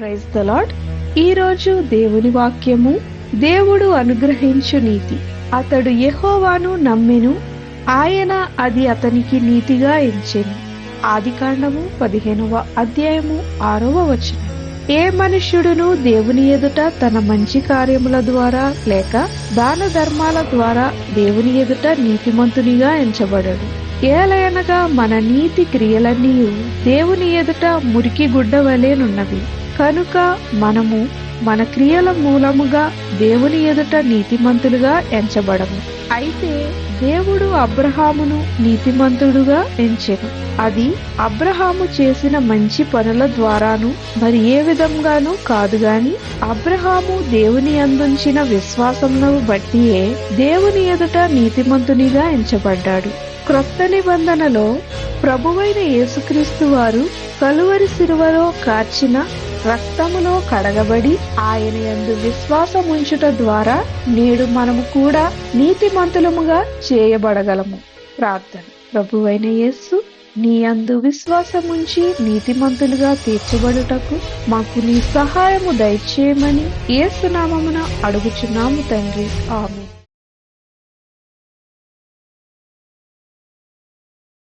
Praise the lord ఈరోజు దేవుని వాక్యము దేవుడు అనుగ్రహించు నీతి. అతడు యహోవాను నమ్మెను ఆయన అది అతనికి నీతిగా ఎంచెను. ఆది కాండము పదిహేనవ అధ్యాయము ఆరవ వచనం. ఏ మనుష్యుడును దేవుని ఎదుట తన మంచి కార్యముల ద్వారా లేక దాన ధర్మాల ద్వారా దేవుని ఎదుట నీతిమంతునిగా ఎంచబడడు. ఏలయనగా మన నీతి క్రియలన్నీ దేవుని ఎదుట మురికి గుడ్డ వలెనున్నవి కనుక మనము మన క్రియల మూలముగా దేవుని ఎదుట నీతిమంతులుగా ఎంచబడము. అయితే దేవుడు అబ్రహామును నీతిమంతుడుగా ఎంచెను. అది అబ్రహాము చేసిన మంచి పనుల ద్వారాను మరి ఏ విధంగానూ కాదు గాని అబ్రహాము దేవుని అందించిన విశ్వాసమును బట్టియే దేవుని ఎదుట నీతిమంతునిగా ఎంచబడ్డాడు. క్రొత్త నిబంధనలో ప్రభువైన యేసుక్రీస్తు వారు కలువరి శిలువలో కార్చిన రక్తములో కడగబడి ఆయన యందు విశ్వాసముంచుట ద్వారా నేడు మనము కూడా నీతిమంతులముగా చేయబడగలము. ప్రార్థన. ప్రభువైన యేసు నీ అందు విశ్వాసముంచి నీతిమంతులుగా తీర్చబడుటకు మాకు నీ సహాయము దయచేయమని ఏసునామమున అడుగుచున్నాము తండ్రి. ఆమె